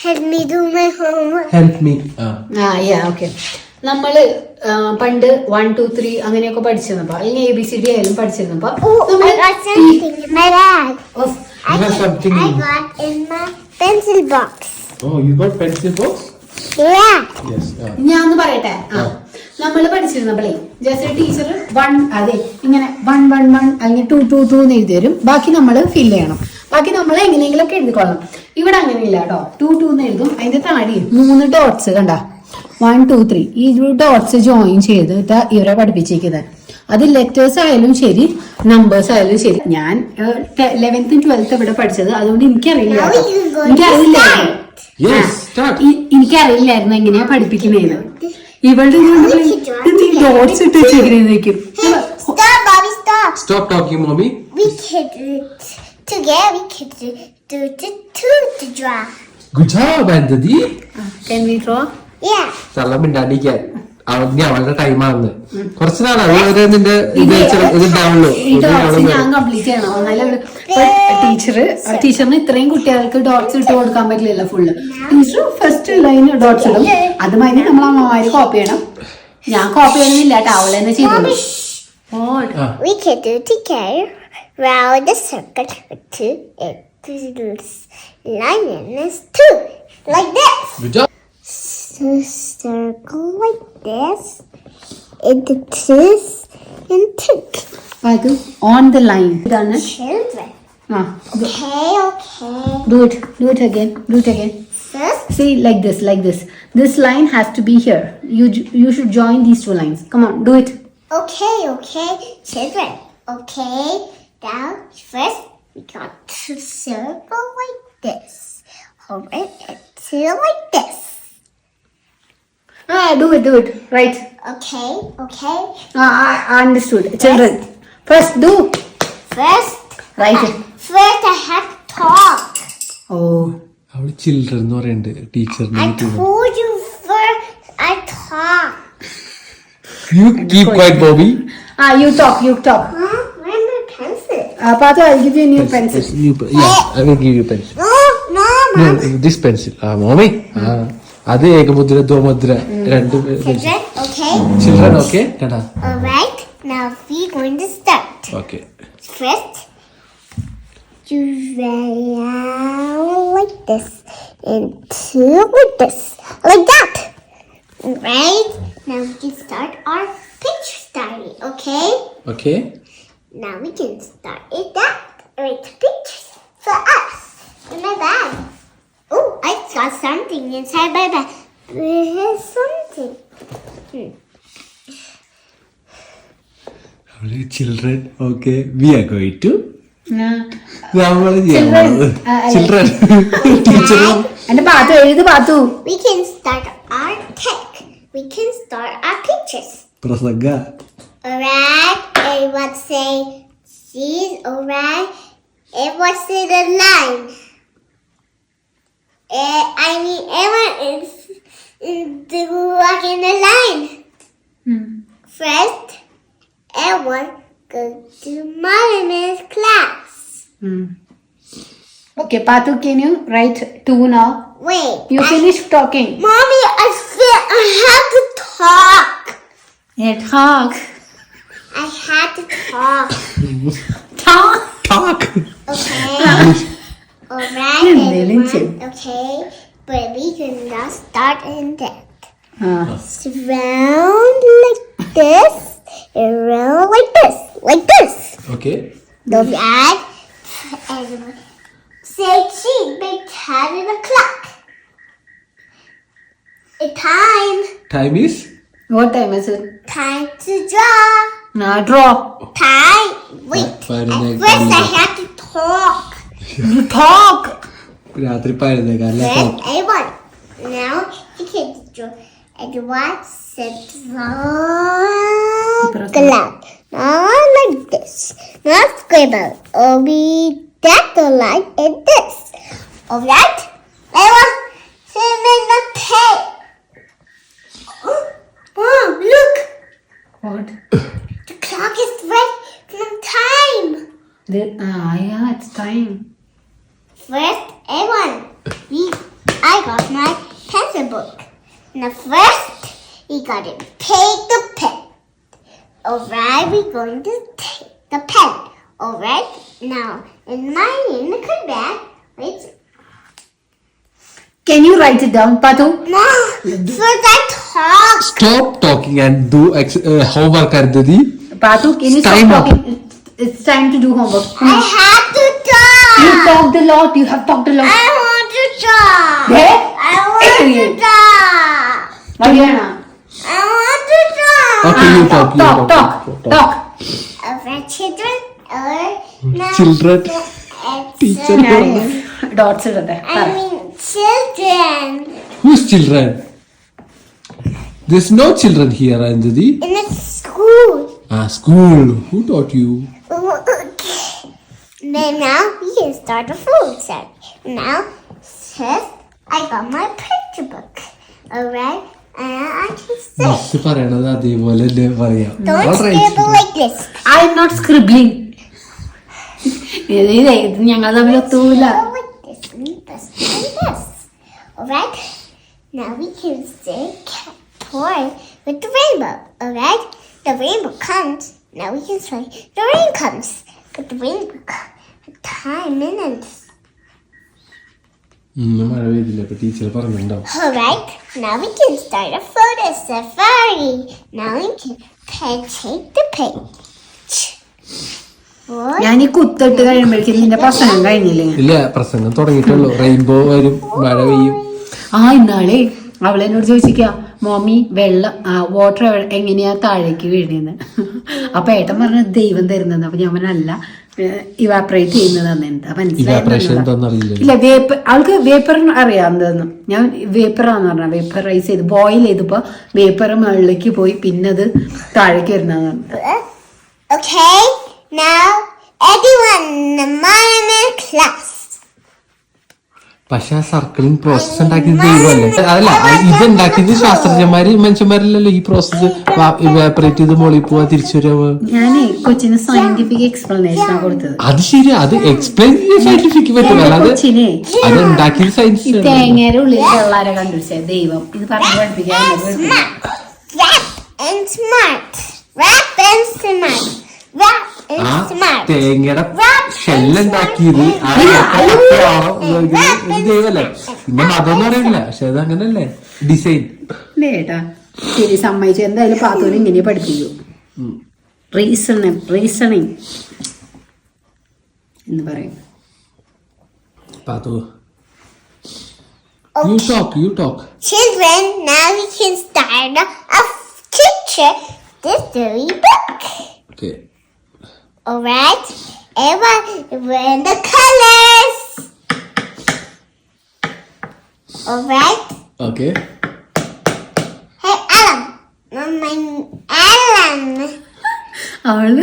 Help me do my homework. Help me ആ. Yeah okay നമ്മൾ പണ്ട് വൺ ടു ത്രീ അങ്ങനെയൊക്കെ പഠിച്ചിരുന്നപ്പോ അല്ലെങ്കിൽ എ ബി സി ഡി ആയാലും പഠിച്ചിരുന്നപ്പോ Oh, You got- pencil box. Yeah. Yes. Yeah. Yes ഞാൻ ഒന്ന് പറയട്ടെ നമ്മൾ പഠിച്ചിരുന്നപ്പോളേ പഠിച്ചിരുന്നപ്പോഴേ ജസ്റ്റ് ടീച്ചർ വൺ അതെ ഇങ്ങനെ വൺ വൺ വൺ അല്ലെങ്കിൽ ടു ടു ടു എന്ന് എഴുതി തരും. ബാക്കി നമ്മൾ ഫില്ല് ചെയ്യണം. ബാക്കി നമ്മൾ എങ്ങനെയെങ്കിലും ഒക്കെ എഴുതിക്കൊള്ളണം. ഇവിടെ അങ്ങനെയില്ല കേട്ടോ. ടു ടു എന്ന് എഴുതും. അതിന്റെ താടി മൂന്ന് ഡോട്ട്സ് കണ്ട? വൺ ടു ത്രീ ഈ ഡോട്ട്സ് ജോയിൻ ചെയ്തിട്ട് ഇവരെ പഠിപ്പിച്ചിരിക്കുന്നത് അത് ലെറ്റേഴ്സ് ആയാലും ശരി നമ്പേഴ്സ് ആയാലും ശരി. ഞാൻ ലെവൻത്തും ട്വൽത്തും ഇവിടെ പഠിച്ചത്. അതുകൊണ്ട് എനിക്കറിയില്ല എനിക്കറിയില്ല എനിക്കറിയില്ലായിരുന്നു. എങ്ങനെയാ പഠിപ്പിക്കുന്നതെന്ന് ഇവളുടെ ഡോട്ട്സ് ഇട്ട് Stop, We it. Together. We can do, do the two to draw. Good job, Andy Can we draw? Yeah. തള്ള മിണ്ടാണ്ടിരിക്കാൻ അവന് അവളുടെ ടൈമാണെന്ന് കുറച്ച് നാൾ അതുവരെ നിന്റെ ഇത് ഇത് ഇത് ഡോട്ട്സ് ഞാൻ കംപ്ലീറ്റ് ചെയ്യണം. എന്നാലും ടീച്ചർ ടീച്ചറിന് ഇത്രയും കുട്ടികൾക്ക് ഡോട്ട്സ് ഇട്ട് കൊടുക്കാൻ പറ്റില്ലല്ലോ full teacher first line dots ഇടും. അത് മാതിരി നമ്മൾ അമ്മമാര് കോപ്പി ചെയ്യണം. ഞാൻ കോപ്പി ചെയ്യണമെന്നില്ല കേട്ടോ. അവളെന്നെ ചെയ്തോളൂ. We can do together. round the circle with two episodes. Line is two. Like this. Good job. So circle like this. In the two. On the line. Done it? Children. Ah, go. okay, okay. Do it. Do it again. Do it again. This? See, like this, like this. This line has to be here. You you should join these two lines. Come on, do it. Okay, okay, children. Okay. Now, first, we got to circle like this. Alright, and two like this. Ah, do it, do it. Right. Okay, okay. Ah, I I understood. Children, first do. First, Right. first I have to talk. Oh. അവള് children എന്ന് പറയുന്നുണ്ട് ടീച്ചറിന് I told you first I talk. You keep quiet Bobby Ah, you talk, you talk. Huh? Where's my pencil? Uh, Patu, I'll give you a new pencil. will give you you pencil. No, no, mom. Ah, mommy. ആ mommy ആ അത് ഏകമുദ്ര ദ്വമുദ്ര രണ്ട് Children, okay. Children okay കേട്ടാ Alright, now we're going to start. Okay First, you round like this, and two like this, like that. Right? Now we can start our picture starting, okay? Okay Now we can start it that with pictures for us in my bag. Oh, I got something inside my bag. There's something. Hmm. Hello, children. Okay, we are going to. നമ്മൾ Children. Children ടീച്ചറും എന്റെ പാത്തു എഴുത് പാത്തു We can start our tech. We can start our pictures. പ്രസംഗ Alright, what say she's alright. What say the line. And I mean everyone is, is the walk in the line. Hmm. First, everyone go to Mollyman's class. Hmm. Okay, Patu, can you write two now? Wait. You I- finish talking. Mommy, I feel I have to talk. Yeah, talk. I had to talk. Talk. Talk. Okay. Alright, everyone. Okay, but we can now start in that. Uh, Round like this, and round like this, like this. Okay. Don't add. And say cheese, big ten in the clock. It's time. time is? what time is it? Time to draw. Now draw. Time. Wait. Pardon, At first, I Gandhi. have to talk. You talk. രാത്രി പതിനേക്കാല First, everyone. Now, you can draw. And what set cloud. Not like this. Not scribble. Only that the line and this. Alright? Everyone, send in the tape. Mom, look. What? clock is first time. The, ah, yeah, it's time. First, everyone, we, I got my pencil book. Now first, we gotta take the pen. Alright, we're going to take the pen. Alright, now, in my in the card bag, wait. Can you write it down, Patu? No, first I talk. Stop talking and do ex- uh, homework, Ardadi. Batu, can you stop talking? It's time to do homework. Please. I hmm. have to talk. You talked a lot. You have talked a lot. I want to talk. There? I want to talk. Mariana. I want to talk. Okay, you talk. Talk, talk, talk. talk. Our uh, children or children. Teacher. Dots are there. I mean children. Who's children? There's no children here, Anjali. In the school. Ah, school. Who taught you? Then now we can start the food set. Now, first, I got my picture book. Alright? And I can say, miss പറയണത് അതേപോലെ തന്നെ പറയാം don't Alright, scribble like this. I am not scribbling ഇത് ഞങ്ങൾ തമ്മിൽ ഒത്തൂല Go like this and this and this. Alright? Now we can say cat toy with the rainbow. Alright? The rainbow comes. Now we can say the rain comes. But the rainbow comes. Time minutes. ഇന്ന് മഴ പെയ്തില്ല അപ്പൊ teacher പറഞ്ഞിട്ടുണ്ടാവും Alright, now we can start a photo safari. Now we can take the. What? ഞാൻ ഈ കുത്തിട്ട് കഴിയുമ്പോഴേക്കും നിന്റെ പ്രസംഗം കഴിഞ്ഞില്ലേ ഇല്ല പ്രസംഗം തുടങ്ങിയിട്ടുള്ളൂ റെയിൻബോ വരും മഴ പെയ്യും ആ ഇന്നാളെ അവളെന്നോട് ചോദിച്ചിക്ക മോമി വെള്ളം വാട്ടർ എങ്ങനെയാ താഴേക്ക് വീഴുന്നത് അപ്പൊ ഏട്ടൻ പറഞ്ഞ ദൈവം തരുന്നത് അപ്പൊ ഞാൻ പറഞ്ഞല്ല ഇവാപ്രേറ്റ് ചെയ്യുന്നതാണ് എന്താ മനസ്സിലായി ഇല്ല വേപ്പർ ആൾക്ക് വേപ്പർ അറിയാവുന്നതെന്ന്. ഞാൻ വേപ്പറാന്ന് പറഞ്ഞ വേപ്പറൈസ് ചെയ്ത് ബോയിൽ ചെയ്തപ്പോ വേപ്പർ മുകളിലേക്ക് പോയി പിന്നെ അത് താഴേക്ക് വരുന്നതാണ് Okay, now everyone in the morning class. പക്ഷെ ആ സർക്കിളിംഗ് പ്രോസസ് ഉണ്ടാക്കിയത് ദൈവമല്ലേ? അതല്ല ഇത് ഉണ്ടാക്കിയത് ശാസ്ത്രജ്ഞന്മാര് മനുഷ്യന്മാരില്ലല്ലോ ഈ പ്രോസസ് ഇവാപറേറ്റ് ചെയ്ത് മോളിൽ പോവാ തിരിച്ചു വരാ ഞാനേ കൊച്ചിന് സയന്റിഫിക് എക്സ്പ്ലനേഷൻ കൊടുത്തത്. അത് ശരി അത് എക്സ്പ്ലെയിൻ സയന്റിഫിക് പറ്റും അത് അത് ഉണ്ടാക്കിയത് സയൻസ് തേങ്ങയുടെ ഉള്ളിൽ വെള്ളാരെ ദൈവം. ഇത് പറഞ്ഞു പഠിപ്പിക്കാൻ smart. Rap and smart. ആ. തേങ്ങയുടെ ഷെല്ലുണ്ടാക്കിയത് ദൈവല്ലേ പിന്നെ മതം എന്ന് പറയില്ല പക്ഷെ അത് അങ്ങനല്ലേ? ഡിസൈൻ ശരി സമ്മതിച്ചു. എന്തായാലും പാത്തൂന് ഇങ്ങനെ പഠിപ്പിക്കൂ. റീസണിങ് റീസണിങ് എന്ന് പറയും. Pathu. You talk you talk. Children, now we can start a picture this story book. Okay orange, and in the colors. Alright? Okay. Hey, Alan. My Alan. Alan.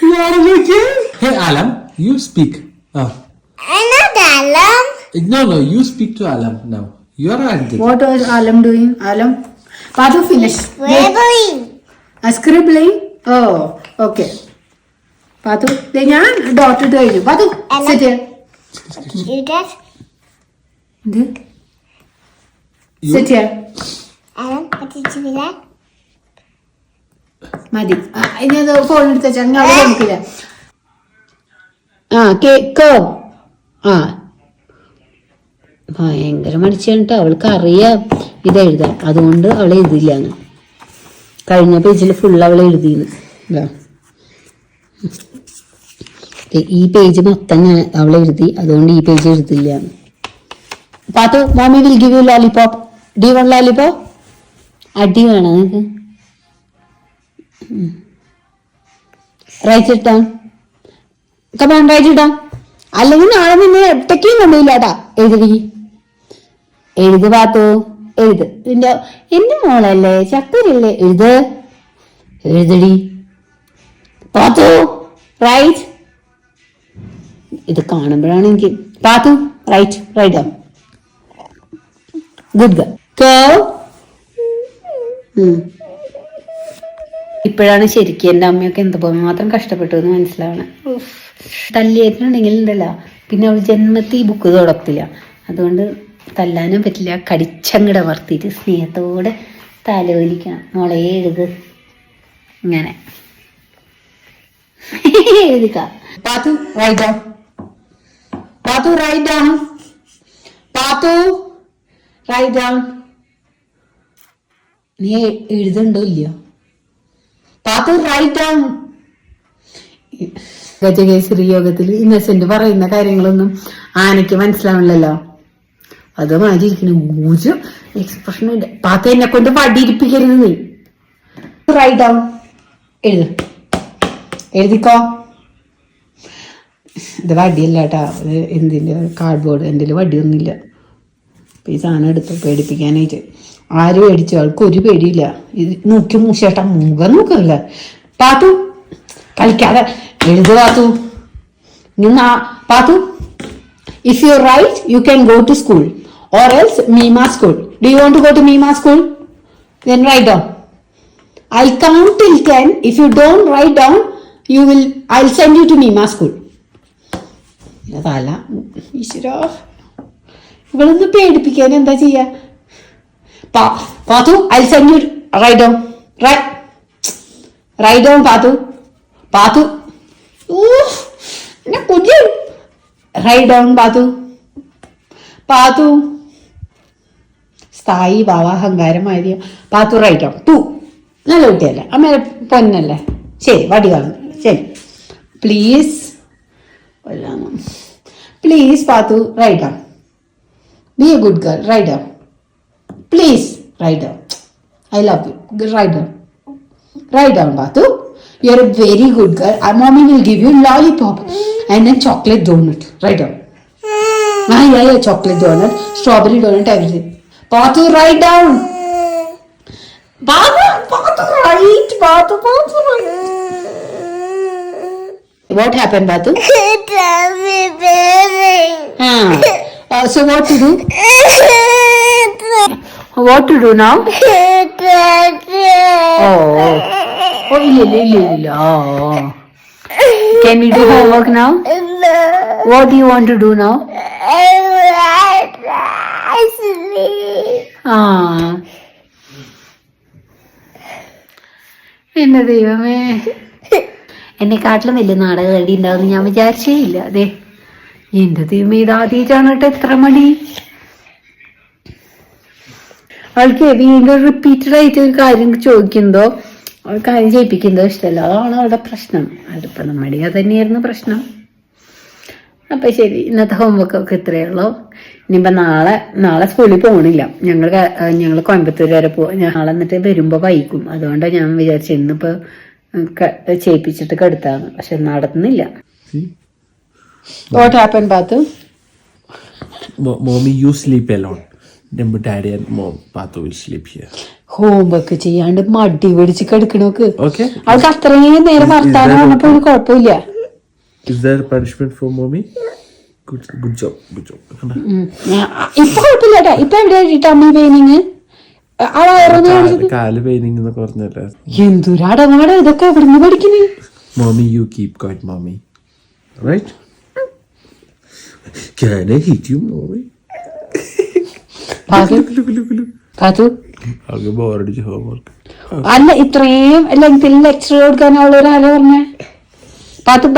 what are you? Hey, Alam, you speak. Ah. Oh. I'm not Alam. Eh, no, no, you speak to Alam now. You are Anjali. What was Alam doing? Alam? Pato finish. Scribbling. A scribbling? Oh okay. Pathu ദേ ഞാൻ dot ഇട്ട് കഴിഞ്ഞു. Pathu set? എന്ത്? Set? മതി. ആ, ഇനി അത് phone എടുത്ത് നോക്കില്ല ആ കേക്ക്? ആ. ഭയങ്കര മടിച്ചിട്ട് അവൾക്ക് അറിയാം ഇത് എഴുതാൻ അതുകൊണ്ട് അവൾ എഴുതില്ല കഴിഞ്ഞ പേജിൽ ഫുൾ അവൾ എഴുതിയത്. ഈ പേജ് മൊത്തം ഞാൻ അവൾ എഴുതി അതുകൊണ്ട് ഈ page എഴുതില്ല. Pathu mommy will give you lollipop the one lollipop അടി വേണം നിങ്ങൾക്ക് റൈറ്റ് ഇട്ടാ കമാൻ റൈറ്റ് ഇട്ടാ അല്ലെങ്കിൽ നാളെ നിന്നെ ഒറ്റയ്ക്കും കൊണ്ടുപോയില്ലാട്ടാ. എഴുതി. എഴുതി പാത്തു. എഴുത്. എന്റെ എന്റെ മോളല്ലേ? ചക്കരല്ലേ എഴുത്. എഴുതടി. പാത്തു റൈറ്റ് ഇത് കാണുമ്പോഴാണ് എനിക്ക് Pathu right right good girl ഇപ്പോഴാണ് ശരിക്കും എന്റെ അമ്മയൊക്കെ എന്തോ മാത്രം കഷ്ടപ്പെട്ടു എന്ന് മനസ്സിലാവണം. തല്ലിയിട്ടുണ്ടെങ്കിൽ ഉണ്ടല്ലോ പിന്നെ അവൾ ജന്മത്തിൽ ഈ ബുക്ക് തുടക്കത്തില്ല അതുകൊണ്ട് തല്ലാനും പറ്റില്ല. കടിച്ചങ്ങടെ വർത്തിയിട്ട് സ്നേഹത്തോടെ തലോലിക്കണം മോളെ എഴുത്. ഇങ്ങനെ. എഴുതുക. Pathu write down Pathu write down Pathu write down നീ എഴുതണ്ടോ ഇല്ലയോ? പാത്തു റൈറ്റ് ഡൗൺ ഗജകേശ്വരി യോഗത്തിൽ ഇന്നസെന്റ് പറയുന്ന കാര്യങ്ങളൊന്നും ആനയ്ക്ക് മനസ്സിലാവില്ലല്ലോ അത് മാതിരിക്കണ ഒരു എക്സ്പ്രഷനും ഇല്ല പാത്ത എന്നെ കൊണ്ട് പടിയിരിപ്പിക്കരുത് നീ റൈറ്റ് ഡൗൺ എഴുത്. എഴുതിക്കോ? ഇത് വടിയല്ല കേട്ടാ. എന്തിന്റെ? കാർഡ്ബോർഡ് എന്റെ വടിയൊന്നുമില്ല. അപ്പം ഈ സാധനം എടുത്ത് പേടിപ്പിക്കാനായിട്ട്. ആരും പേടിച്ചു. ആൾക്ക് ഒരു പേടിയില്ല. ഇത് നോക്കി മൂശേട്ടാ മുഖം നോക്കില്ല പാത്തു കളിക്കാതെ. എഴുതു പാത്തു. നിന്നാ Pathu if you write you can go to school or else Meema school do you want to go to Meema school then write down I'll count till 10. If you don't write down, you will, I'll send you to Mima school. അതല്ല ഈശ്വരോ. ഇവളൊന്ന് പേടിപ്പിക്കാൻ എന്താ ചെയ്യാ? Pathu I send you write down write down Pathu. Pathu. കുഞ്ഞു write സ്ഥായി ഭാവ അഹങ്കാരമായിരിയ Pathu write down to നല്ല കുട്ടിയല്ലേ? അമ്മേരെ പൊന്നല്ലേ? ശരി വടി കളഞ്ഞു. ശരി. Please please Pathu write down be a good girl write down please write down I love you write down write down Pathu. You are a very good girl mommy will give you lollipop and a chocolate donut. Write down ആ chocolate donut strawberry donut strawberry Batu, write down. Batu, Batu, right. Batu, Batu, write? What happened, Batu? It was ah. uh, so what to do? what to do now? oh. Oh, lily, lily. Oh. Can we do homework now? No. What do you want to do now? ആ. എന്റെ ദൈവമേ. എന്നെക്കാട്ടിലും വലിയ നാടകം കളി ഉണ്ടാവും ഞാൻ വിചാരിച്ചേ ഇല്ല. അതെ എന്റെ ദൈവമേ ഇതാദ്യമായിട്ടാണ് കേട്ടോ എത്ര മണി അവൾക്ക് വീണ്ടും റിപ്പീറ്റഡ് ആയിട്ട് ഒരു കാര്യം ചോദിക്കുന്നതോ അവൾ കാര്യം ചെയ്യിപ്പിക്കുന്നതോ ഇഷ്ടമല്ല. അതാണ് അവളുടെ പ്രശ്നം. അതിപ്പോ നമ്മുടെ തന്നെയായിരുന്നു പ്രശ്നം. അപ്പൊ ശരി ഇന്നത്തെ ഹോംവർക്ക് ഒക്കെ ഇത്രയേ ഉള്ളൂ. ഇനിയിപ്പൊ നാളെ നാളെ സ്കൂളിൽ പോകണില്ല ഞങ്ങൾ ഞങ്ങൾ കോയമ്പത്തൂർ വരെ പോ നാളെ എന്നിട്ട് വരുമ്പോ വൈകും. അതുകൊണ്ട് ഞാൻ വിചാരിച്ചു ഇന്നിപ്പോ ചെയ്യിപ്പിച്ചിട്ട് കെടുത്താണ് പക്ഷെ നടന്നില്ല. What happen Bathu mommy mommy, sleep alone sleep homework ചെയ്യാണ്ട് മടി പിടിച്ച് കിടക്കണോക്ക് Okay? അവൾക്ക് അത്രയും നേരം വർത്താനം വന്നപ്പോ ഒരു കുഴപ്പമില്ല. Is there a punishment for mommy? Good, good job, good job. കണ്ടോ? ഉം. ഞാൻ- ഇപ്പൊ കുഴപ്പമില്ല ഇപ്പൊ എവിടെയാ ടമ്മി പെയിനിങ് കാൽ പെയിനിങ് എന്നൊക്കെ പറഞ്ഞല്ലേ? എന്തൊരാടമാട ഇതൊക്കെ എവിടുന്ന് പഠിക്കുന്നേ? I hit you, mommy? പാതു Look, look, look, look. പാതു ആകെ ബോറടിച്ച് ഹോംവർക്ക് അല്ല ഇത്രയും ലെങ്തിൽ ലെക്ചർ കൊടുക്കാൻ അവളൊരു ആരോ പറഞ്ഞേ? പാത്തു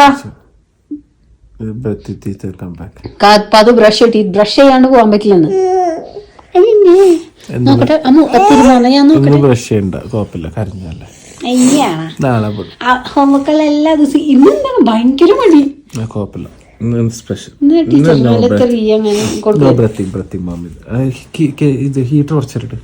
കം ബാക്ക് കാ- പാത്തു ബ്രഷ് കിട്ടി ബ്രഷ് ചെയ്യാണ്ട് പോകാൻ പറ്റില്ലെന്ന്. നോക്കട്ടെ അമ്മ തീരുമാനം ഞാൻ നോക്കട്ടെ. ഇന്ന് ബ്രഷ് ചെയ്യണ്ട കുഴപ്പമില്ല കരഞ്ഞല്ലേ അയ്യാണ് നാളെ പോയി. ഹോംവർക്കുള്ള എല്ലാ ദിവസവും ഇന്നെന്താണ് ഭയങ്കര മടി. ആ, കുഴപ്പമില്ല. ഇന്ന് സ്പെഷ്യൽ ഇന്ന് ടീച്ചർ നല്ല തെറിയ അങ്ങനെ നോ കൊടുക്കും ബ്രത്തിങ് ബ്രത്തിങ് മാമി ഇത് ഹീറ്റർ കുറച്ചിട്ട്